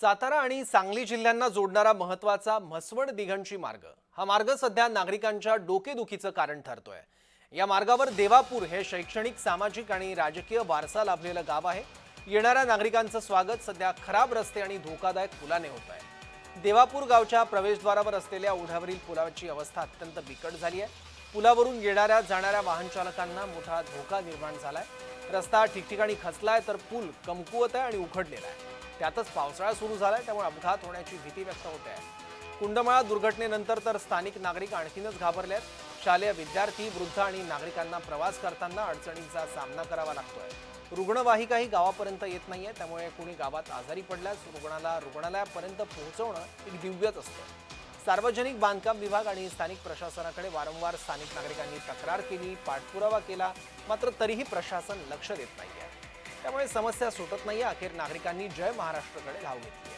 सातारा आणि सांगली जिल्ह्यांना जोडणारा महत्त्वाचा म्हसवड दिघंची मार्ग. हा मार्ग सध्या नागरिकांच्या डोकेदुखीचं कारण ठरतोय. या मार्गावर देवापूर हे शैक्षणिक सामाजिक आणि राजकीय वारसा लाभलेलं गाव आहे. येणाऱ्या नागरिकांचं स्वागत सध्या खराब रस्ते आणि धोकादायक पुलाने होत आहे. देवापूर गावच्या प्रवेशद्वारावर असलेल्या ओढ्यावरील पुलाची अवस्था अत्यंत बिकट झाली आहे. पुलावरून येणाऱ्या जाणाऱ्या वाहन चालकांना मोठा धोका निर्माण झालाय. रस्ता ठिकठिकाणी खचलाय तर पूल कमकुवत आहे आणि उखडलेला आहे. त्यातच पावसाळा सुरू झालाय त्यामुळे अपघात होण्याची भीती व्यक्त होते आहे. कुंडमाळा दुर्घटनेनंतर तर स्थानिक नागरिक आणखीनच घाबरले आहेत. शालेय विद्यार्थी वृद्ध आणि नागरिकांना प्रवास करताना अडचणींचा सामना करावा लागतोय. रुग्णवाहिकाही गावापर्यंत येत नाहीये त्यामुळे कुणी गावात आजारी पडल्यास रुग्णाला रुग्णालयापर्यंत पोहोचवणं एक दिव्यच असतं. सार्वजनिक बांधकाम विभाग आणि स्थानिक प्रशासनाकडे वारंवार स्थानिक नागरिकांनी तक्रार केली पाठपुरावा केला मात्र तरीही प्रशासन लक्ष देत नाहीये. त्यामुळे समस्या सुटत नाही अखेर नागरिकांनी जय महाराष्ट्रकडे धाव घेतली आहे.